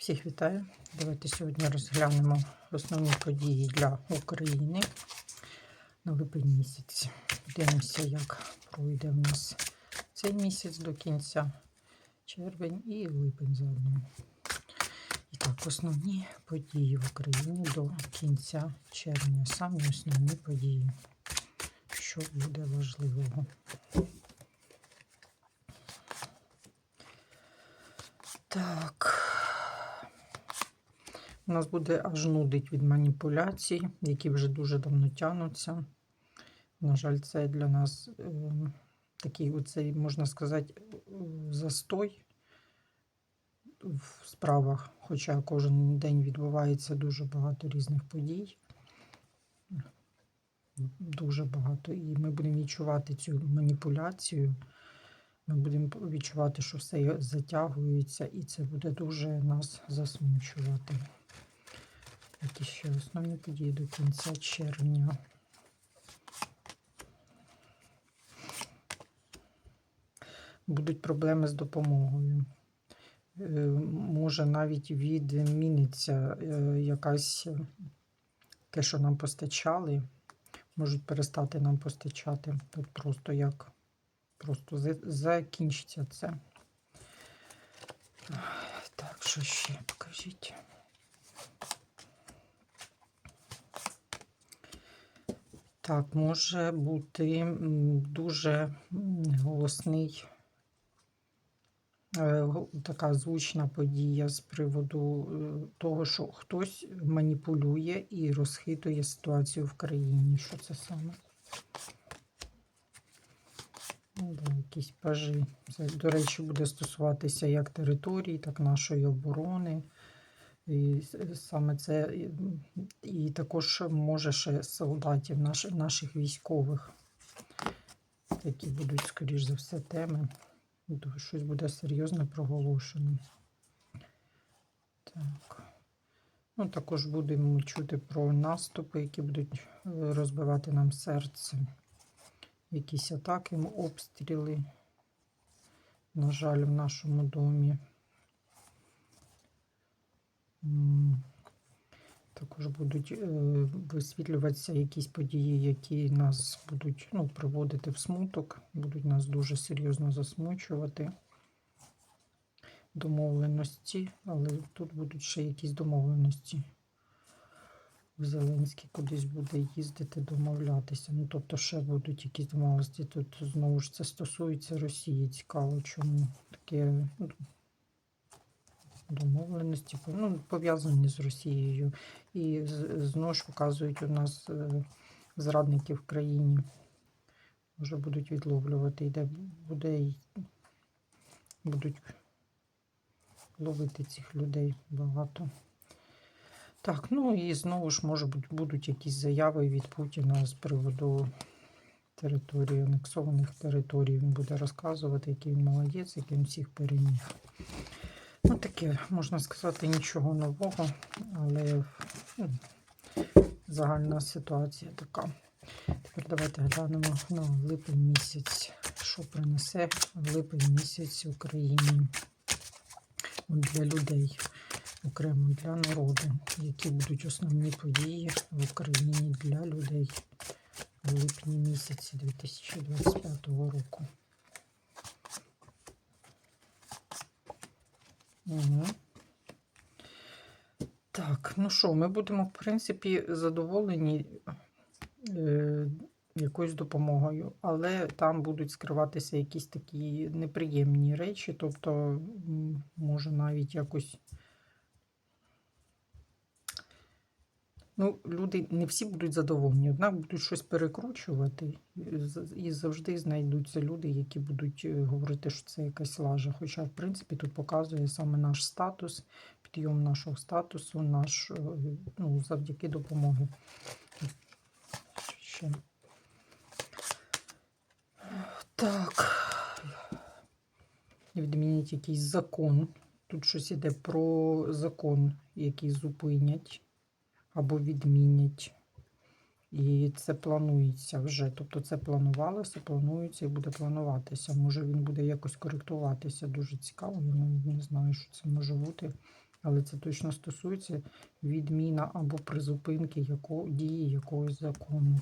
Всіх вітаю. Давайте сьогодні розглянемо основні події для України на липень місяць. Подивимося, як пройде в нас цей місяць до кінця, червень і липень заодно. І так, основні події в Україні до кінця червня. Самі основні події, що буде важливого. Так. Нас буде аж нудить від маніпуляцій, які вже дуже давно тягнуться. На жаль, це для нас е, такий, оцей, можна сказати, застой в справах, хоча кожен день відбувається дуже багато різних подій. Дуже багато. І ми будемо відчувати цю маніпуляцію. Ми будемо відчувати, що все затягується, і це буде дуже нас засмучувати. Які ще основні події до кінця червня. Будуть проблеми з допомогою. Е, Може навіть відміниться е, якась е, те, що нам постачали, можуть перестати нам постачати. От просто як просто закінчиться це. Так, що ще покажіть. Так, може бути дуже голосний, е, така звучна подія з приводу е, того, що хтось маніпулює і розхитує ситуацію в країні. Що це саме? Ну, да, якісь пажі. Це, до речі, буде стосуватися як території, так нашої оборони. І саме це і, також може ще солдатів, наш, наших військових. Такі будуть, скоріш за все, теми. Щось буде серйозне проголошено. Так. Ну, також будемо чути про наступи, які будуть е, розбивати нам серце. Якісь атаки, обстріли. На жаль, в нашому домі. Також будуть е, висвітлюватися якісь події, які нас будуть ну, приводити в смуток, будуть нас дуже серйозно засмучувати. Домовленості, але тут будуть ще якісь домовленості. Зеленський кудись буде їздити, домовлятися. Ну, тобто, ще будуть якісь домовленості. Тут знову ж це стосується Росії. Цікаво, чому таке ну, домовленості ну, пов'язані з Росією. І знову ж показують у нас е, зрадників в країні. Вже будуть відловлювати, йде буде й- будуть ловити цих людей багато. Так, ну і знову ж, може бути, будуть якісь заяви від Путіна з приводу території, анексованих територій. Він буде розказувати, який він молодець, який він всіх переміг. Ну, таке, можна сказати, нічого нового, але ну, загальна ситуація така. Тепер давайте глянемо на липень місяць, що принесе липень місяць Україні для людей, окремо для народу, які будуть основні події в Україні для людей в липні місяці 2025 року. Угу. Так, ну що, ми будемо, в принципі, задоволені е, якоюсь допомогою, але там будуть скриватися якісь такі неприємні речі, тобто, може навіть якось. Ну, люди не всі будуть задоволені, однак будуть щось перекручувати, і завжди знайдуться люди, які будуть е, говорити, що це якась лажа. Хоча, в принципі, тут показує саме наш статус, підйом нашого статусу, наш, е, ну, завдяки допомоги. Ще. Так. Відмінять якийсь закон. Тут щось іде про закон, який зупинять або відмінять. І це планується вже. Тобто це планувалося, планується і буде плануватися. Може він буде якось коректуватися. Дуже цікаво. Я не знаю, що це може бути. Але це точно стосується відміна або призупинки яко, дії якогось закону.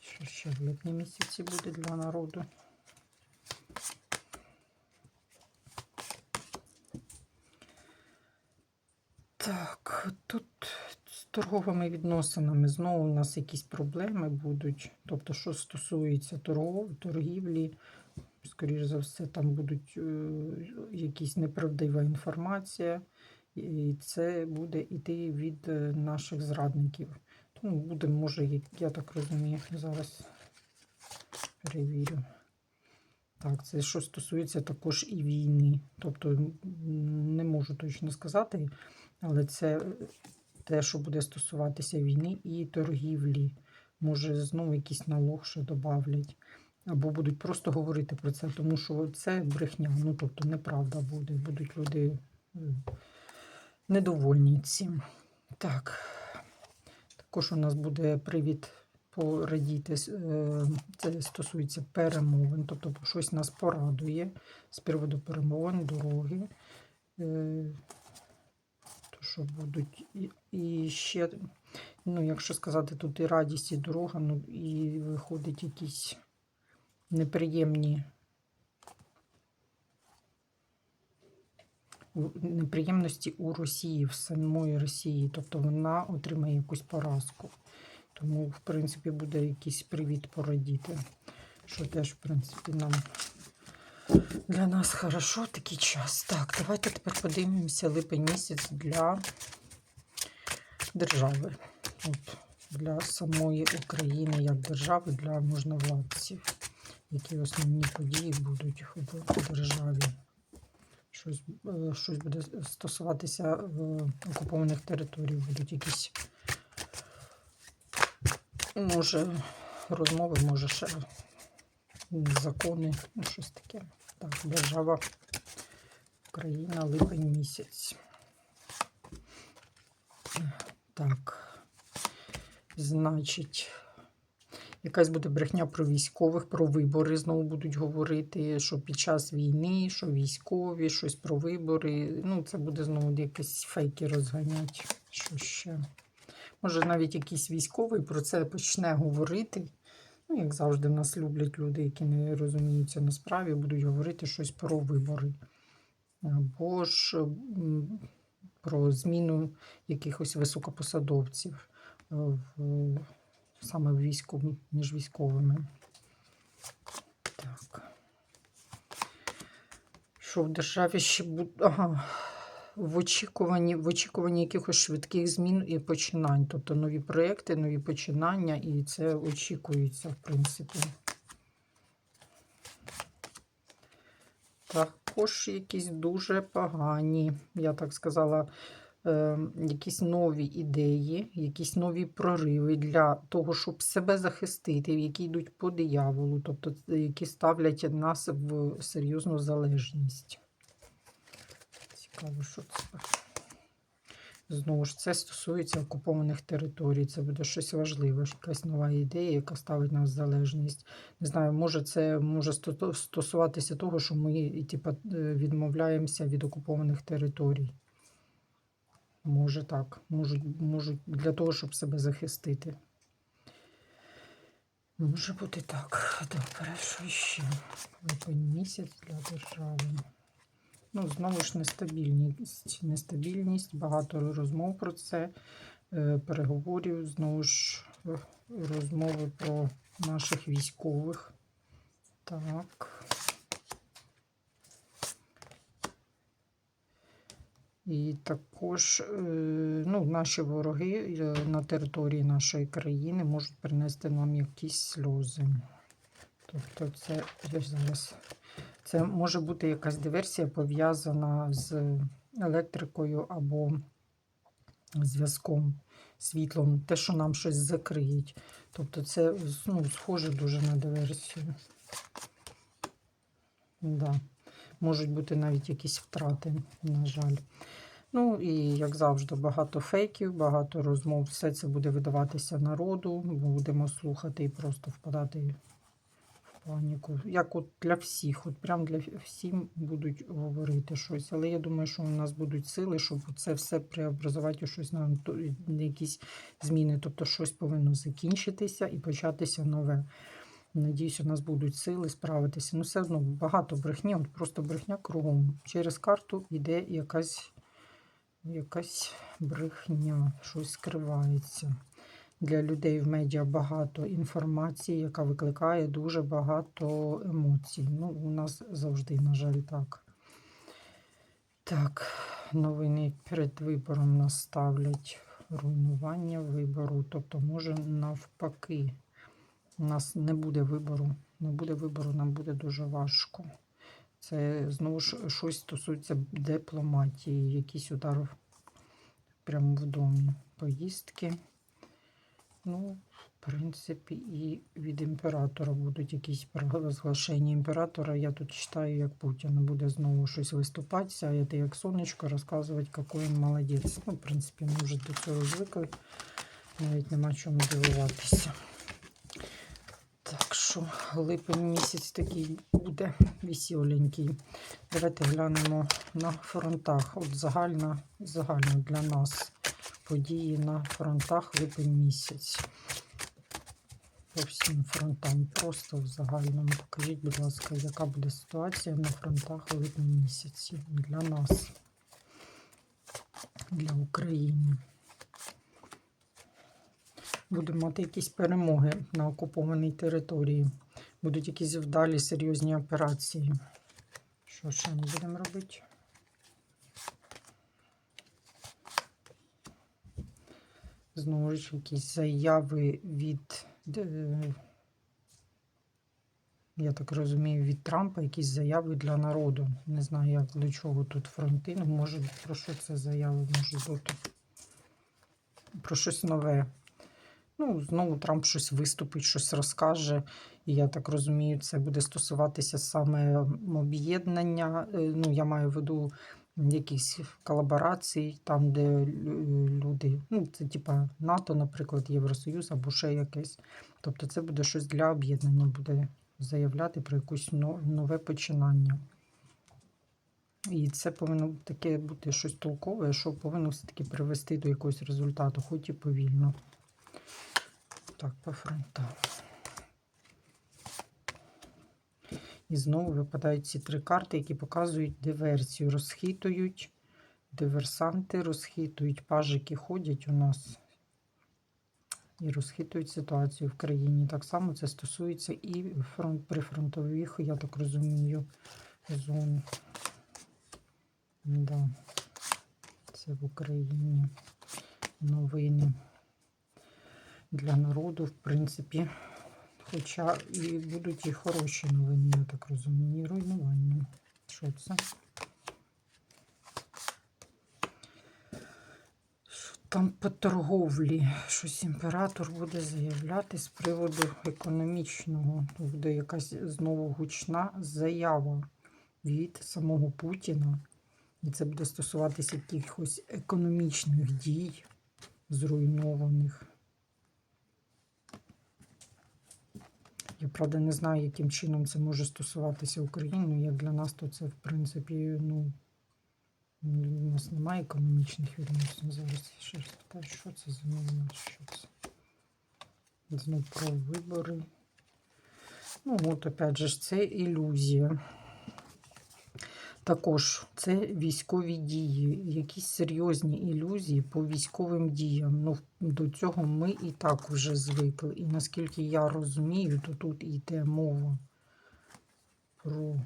Що ще в липні місяці буде для народу? Так, тут торговими відносинами знову у нас якісь проблеми будуть. Тобто, що стосується торгов, торгівлі, скоріш за все, там будуть е, якісь неправдива інформація, і це буде йти від е, наших зрадників. Тому буде, може, я, так розумію, зараз перевірю. Так, це що стосується також і війни. Тобто не можу точно сказати, але це те, що буде стосуватися війни і торгівлі. Може, знову якийсь налог ще додавлять. Або будуть просто говорити про це, тому що це брехня, ну тобто неправда буде. Будуть люди е, недовольні цим. Так. Також у нас буде привід порадіти. е, Це стосується перемовин, тобто щось нас порадує з приводу перемовин, дороги. Що будуть. І, і ще, ну, якщо сказати, тут і радість, і дорога, ну і виходить якісь неприємні. Неприємності у Росії, в самої Росії, тобто вона отримає якусь поразку. Тому, в принципі, буде якийсь привід порадіти, що теж, в принципі, нам для нас хорошо такий час. Так, давайте тепер подивимося липень місяць для держави. От, для самої України як держави, для можновладців. Які основні події будуть в державі. Щось, е, щось буде стосуватися е, окупованих територій, будуть якісь Може, розмови, може ще закони, ну щось таке. Так, держава Україна, липень місяць. Так, значить, якась буде брехня про військових, про вибори знову будуть говорити, що під час війни, що військові, щось про вибори. Ну, це буде знову якісь фейки розганяти. Що ще? Може, навіть якийсь військовий про це почне говорити. Ну, як завжди, нас люблять люди, які не розуміються на справі, будуть говорити щось про вибори. Або ж про зміну якихось високопосадовців е, в, саме в війську, між військовими. Так. Що в державі ще буде. Ага в очікуванні, в очікуванні якихось швидких змін і починань. Тобто нові проекти, нові починання, і це очікується, в принципі. Також якісь дуже погані, я так сказала, е, якісь нові ідеї, якісь нові прориви для того, щоб себе захистити, які йдуть по дияволу, тобто які ставлять нас в серйозну залежність. Цікаво, що це. Знову ж це стосується окупованих територій. Це буде щось важливе, якась нова ідея, яка ставить нас в залежність. Не знаю, може це може стосуватися того, що ми типа, е, відмовляємося від окупованих територій. Може так. Можуть, можуть для того, щоб себе захистити. Може бути так. Добре, що ще? Місяць для держави. Ну, знову ж нестабільність. Нестабільність, багато розмов про це, е, переговорів, знову ж е, розмови про наших військових. Так. І також е, ну, наші вороги на території нашої країни можуть принести нам якісь сльози. Тобто, це я зараз. Це може бути якась диверсія пов'язана з електрикою або зв'язком, світлом, те, що нам щось закриють. Тобто це ну, схоже дуже на диверсію. Да. Можуть бути навіть якісь втрати, на жаль. Ну і як завжди, багато фейків, багато розмов. Все це буде видаватися народу. Будемо слухати і просто впадати паніку. Як от для всіх, от прям для всім будуть говорити щось. Але я думаю, що у нас будуть сили, щоб це все преобразувати у щось на якісь зміни. Тобто щось повинно закінчитися і початися нове. Надіюсь, у нас будуть сили справитися. Ну, все одно багато брехні, от просто брехня кругом. Через карту йде якась, якась брехня, щось скривається. Для людей в медіа багато інформації, яка викликає дуже багато емоцій. Ну, у нас завжди, на жаль, так. Так, новини перед вибором нас ставлять руйнування вибору. Тобто, може, навпаки, у нас не буде вибору. Не буде вибору, нам буде дуже важко. Це знову ж щось стосується дипломатії, якийсь удар прямо в домі. Поїздки. Ну, в принципі, і від імператора будуть якісь розглашення імператора. Я тут читаю, як Путін буде знову щось виступати, сяяти як сонечко, розказувати, який він молодець. Ну, в принципі, ми вже до цього звикли. Навіть нема чому дивуватися. Так що липень місяць такий буде весіленький. Давайте глянемо на фронтах. От загальна, загально для нас події на фронтах липень місяць. По всім фронтам. Просто в загальному. Покажіть, будь ласка, яка буде ситуація на фронтах липні місяці для нас, для України. Будемо мати якісь перемоги на окупованій території. Будуть якісь вдалі серйозні операції. Що ще ми будемо робити? Знову ж якісь заяви від, е, я так розумію, від Трампа, якісь заяви для народу. Не знаю, як для чого тут фронти. Ну, може, про що це заяви може бути? Про щось нове. Ну, знову Трамп щось виступить, щось розкаже. І я так розумію, це буде стосуватися саме об'єднання. е, Ну, я маю в виду якісь колаборацій, там, де люди, ну, це типа НАТО, наприклад, Євросоюз або ще якесь. Тобто це буде щось для об'єднання, буде заявляти про якесь нове починання. І це повинно таке бути щось толкове, що повинно все-таки привести до якогось результату, хоч і повільно. Так, по фронтам. І знову випадають ці три карти, які показують диверсію. Розхитують диверсанти, розхитують пажики, ходять у нас і розхитують ситуацію в країні. Так само це стосується і фронт прифронтових, я так розумію, зон. Да. Це в Україні новини для народу, в принципі. Хоча і будуть і хороші новини, я так розумію, і руйнування. Що це? Там по торговлі? Щось імператор буде заявляти з приводу економічного. Буде якась знову гучна заява від самого Путіна. І це буде стосуватися якихось економічних дій зруйнованих. Я правда не знаю, яким чином це може стосуватися України. Як для нас, то це, в принципі, ну, у нас немає економічних відносин. Зараз ще раз питаю, що це за новина, що це? Знову про вибори. Ну, от, опять же, це ілюзія. Також це військові дії, якісь серйозні ілюзії по військовим діям. Ну, до цього ми і так вже звикли. І наскільки я розумію, то тут йде мова про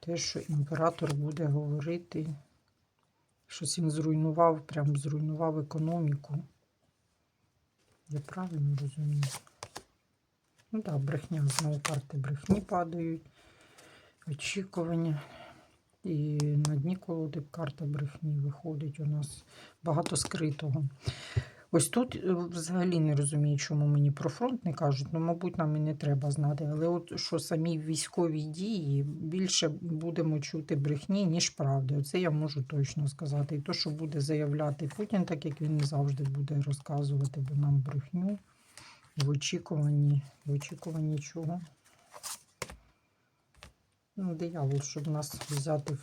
те, що імператор буде говорити, щось він зруйнував, прям зруйнував економіку. Я правильно розумію? Ну так, брехня, знову карти брехні падають очікування. І на дні колоди карта брехні виходить у нас багато скритого. Ось тут е, взагалі не розумію, чому мені про фронт не кажуть. Ну, мабуть, нам і не треба знати. Але от що самі військові дії більше будемо чути брехні, ніж правди. Оце я можу точно сказати. І то, що буде заявляти Путін, так як він і завжди буде розказувати нам брехню. в очікуванні. В очікуванні чого? Ну, диявол, щоб нас взяти.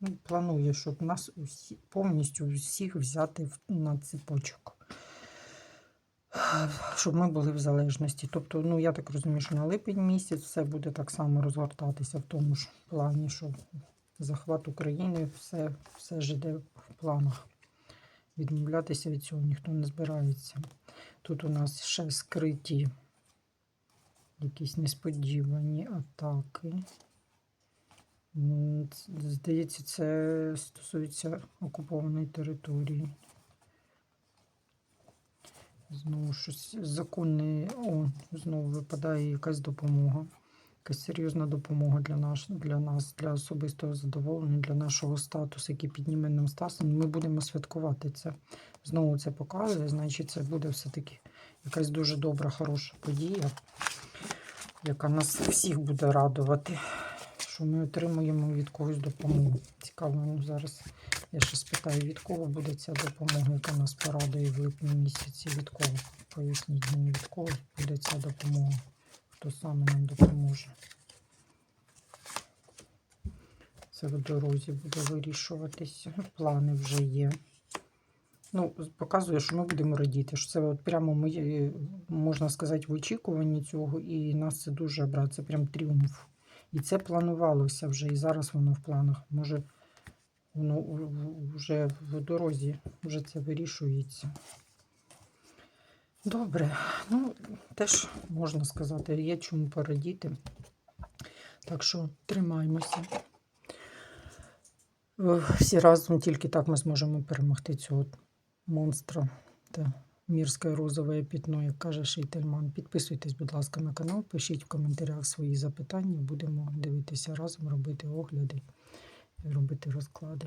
Ну, планує, щоб нас усі, повністю всіх взяти на цепочок. Щоб ми були в залежності. Тобто, ну я так розумію, що на липень місяць все буде так само розгортатися в тому ж плані, що захват України, все, все ж іде в планах. Відмовлятися від цього ніхто не збирається. Тут у нас ще скриті якісь несподівані атаки. Здається, це стосується окупованої території. Знову щось законне, о, знову випадає якась допомога. Якась серйозна допомога для, наш, для нас, для особистого задоволення, для нашого статусу, який підніме нам статус. Ми будемо святкувати це. Знову це показує, значить, це буде все-таки якась дуже добра, хороша подія, яка нас всіх буде радувати, що ми отримуємо від когось допомогу. Цікаво, ну зараз я ще спитаю, від кого буде ця допомога, яка нас порадує в липні місяці. Від кого? Поясніть мені, від кого буде ця допомога, хто саме нам допоможе. Це в дорозі буде вирішуватися. Плани вже є. Ну, показує, що ми будемо радіти. Що це от прямо ми, е, можна сказати, в очікуванні цього, і нас це дуже брат, це прям тріумф. І це планувалося вже, і зараз воно в планах. Може, воно вже в дорозі, вже це вирішується. Добре, ну теж можна сказати, є чому порадіти. Так що тримаємося. Е, Всі разом тільки так ми зможемо перемогти цього монстра мірське розове пітно, як каже Шейтельман. Підписуйтесь, будь ласка, на канал, пишіть в коментарях свої запитання. Будемо дивитися разом, робити огляди і робити розклади.